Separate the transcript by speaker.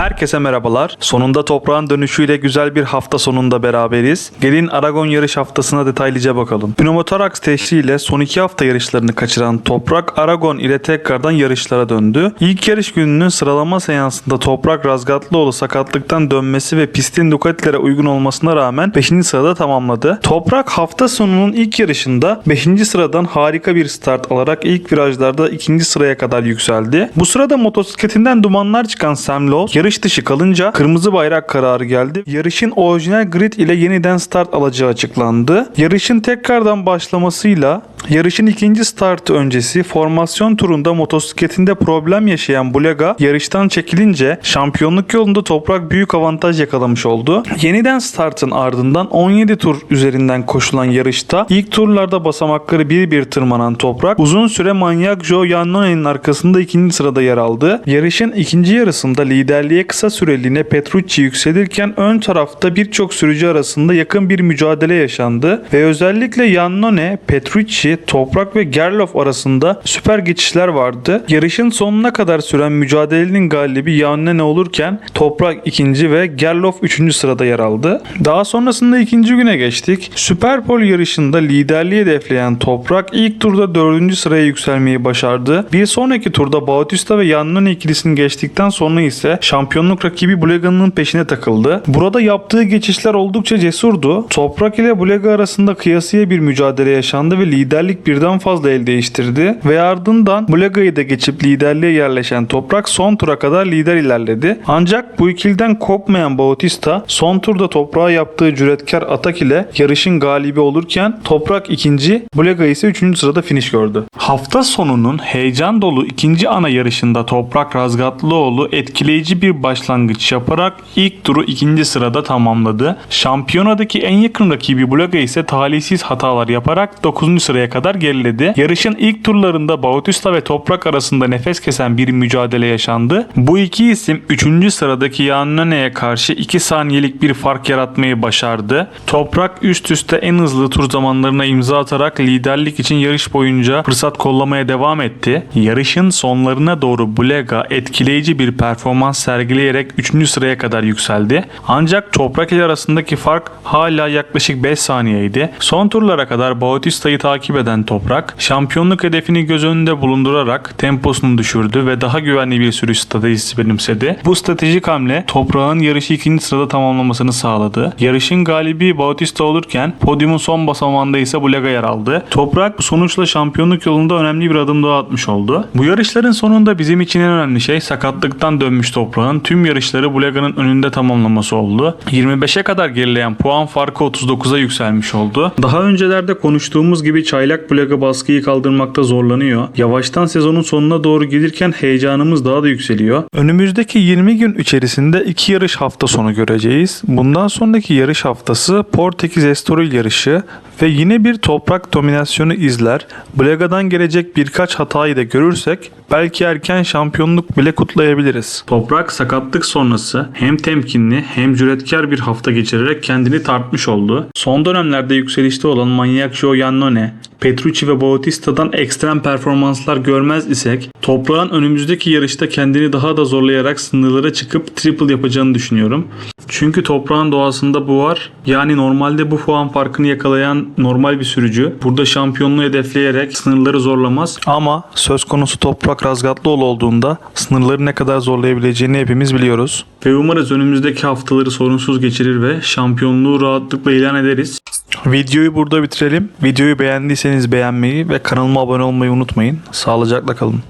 Speaker 1: Herkese merhabalar. Sonunda toprağın dönüşüyle güzel bir hafta sonunda beraberiz. Gelin Aragon yarış haftasına detaylıca bakalım. Pneumotorax teşhiriyle son iki hafta yarışlarını kaçıran Toprak Aragon ile tekrardan yarışlara döndü. İlk yarış gününün sıralama seansında Toprak Razgatlıoğlu sakatlıktan dönmesi ve pistin Ducatilere uygun olmasına rağmen 5. sırada tamamladı. Toprak hafta sonunun ilk yarışında 5. sıradan harika bir start alarak ilk virajlarda 2. sıraya kadar yükseldi. Bu sırada motosikletinden dumanlar çıkan Sam Lowe yarış dışı kalınca kırmızı bayrak kararı geldi. Yarışın orijinal grid ile yeniden start alacağı açıklandı. Yarışın tekrardan başlamasıyla Yarışın ikinci startı öncesi formasyon turunda motosikletinde problem yaşayan Bulega yarıştan çekilince şampiyonluk yolunda toprak büyük avantaj yakalamış oldu. Yeniden startın ardından 17 tur üzerinden koşulan yarışta ilk turlarda basamakları bir bir tırmanan toprak uzun süre manyak Joe Iannone'nin arkasında ikinci sırada yer aldı. Yarışın ikinci yarısında liderliğe kısa süreliğine Petrucci yükselirken ön tarafta birçok sürücü arasında yakın bir mücadele yaşandı ve özellikle Iannone, Petrucci, Toprak ve Gerloff arasında süper geçişler vardı. Yarışın sonuna kadar süren mücadelenin galibi Iannone olurken Toprak ikinci ve Gerloff üçüncü sırada yer aldı. Daha sonrasında ikinci güne geçtik. Superpole yarışında liderliği hedefleyen Toprak ilk turda dördüncü sıraya yükselmeyi başardı. Bir sonraki turda Bautista ve Iannone ikilisini geçtikten sonra ise şampiyonluk rakibi Bulega'nın peşine takıldı. Burada yaptığı geçişler oldukça cesurdu. Toprak ile Bulega arasında kıyasıya bir mücadele yaşandı ve liderlik birden fazla el değiştirdi ve ardından Bulega'yı da geçip liderliğe yerleşen Toprak son tura kadar lider ilerledi. Ancak bu ikiliden kopmayan Bautista son turda Toprak'a yaptığı cüretkar atak ile yarışın galibi olurken Toprak ikinci, Bulega ise üçüncü sırada finish gördü. Hafta sonunun heyecan dolu ikinci ana yarışında Toprak Razgatlıoğlu etkileyici bir başlangıç yaparak ilk turu ikinci sırada tamamladı. Şampiyonadaki en yakın rakibi Bulega ise talihsiz hatalar yaparak 9. sıraya kadar geriledi. Yarışın ilk turlarında Bautista ve Toprak arasında nefes kesen bir mücadele yaşandı. Bu iki isim 3. sıradaki Yannone'ye karşı 2 saniyelik bir fark yaratmayı başardı. Toprak üst üste en hızlı tur zamanlarına imza atarak liderlik için yarış boyunca fırsat kollamaya devam etti. Yarışın sonlarına doğru Bulega etkileyici bir performans sergileyerek 3. sıraya kadar yükseldi. Ancak Toprak ile arasındaki fark hala yaklaşık 5 saniyeydi. Son turlara kadar Bautista'yı takip eden Toprak, şampiyonluk hedefini göz önünde bulundurarak temposunu düşürdü ve daha güvenli bir sürüş stratejisi benimsedi. Bu stratejik hamle Toprak'ın yarışı ikinci sırada tamamlamasını sağladı. Yarışın galibi Bautista olurken podyumun son basamağında ise Bulega yer aldı. Toprak bu sonuçla şampiyonluk yolunda önemli bir adım daha atmış oldu. Bu yarışların sonunda bizim için en önemli şey sakatlıktan dönmüş Toprak'ın tüm yarışları Bulega'nın önünde tamamlaması oldu. 25'e kadar gerileyen puan farkı 39'a yükselmiş oldu. Daha öncelerde konuştuğumuz gibi çaylak Bulega baskıyı kaldırmakta zorlanıyor. Yavaştan sezonun sonuna doğru gelirken heyecanımız daha da yükseliyor. Önümüzdeki 20 gün içerisinde iki yarış hafta sonu göreceğiz. Bundan sonraki yarış haftası Portekiz Estoril yarışı ve yine bir toprak dominasyonu izler. Bulega'dan gelecek birkaç hatayı da görürsek belki erken şampiyonluk bile kutlayabiliriz. Toprak sakatlık sonrası hem temkinli hem cüretkar bir hafta geçirerek kendini tartmış oldu. Son dönemlerde yükselişte olan manyak Joe Iannone, Petrucci ve Bautista'dan ekstrem performanslar görmez isek toprağın önümüzdeki yarışta kendini daha da zorlayarak sınırlara çıkıp triple yapacağını düşünüyorum. Çünkü toprağın doğasında bu var. Yani normalde bu puan farkını yakalayan normal bir sürücü burada şampiyonluğu hedefleyerek sınırları zorlamaz. Ama söz konusu Toprak Razgatlıoğlu olduğunda sınırları ne kadar zorlayabileceğini hepimiz biliyoruz. Ve umarız önümüzdeki haftaları sorunsuz geçirir ve şampiyonluğu rahatlıkla ilan ederiz. Videoyu burada bitirelim. Videoyu beğendiyseniz beğenmeyi ve kanalıma abone olmayı unutmayın. Sağlıcakla kalın.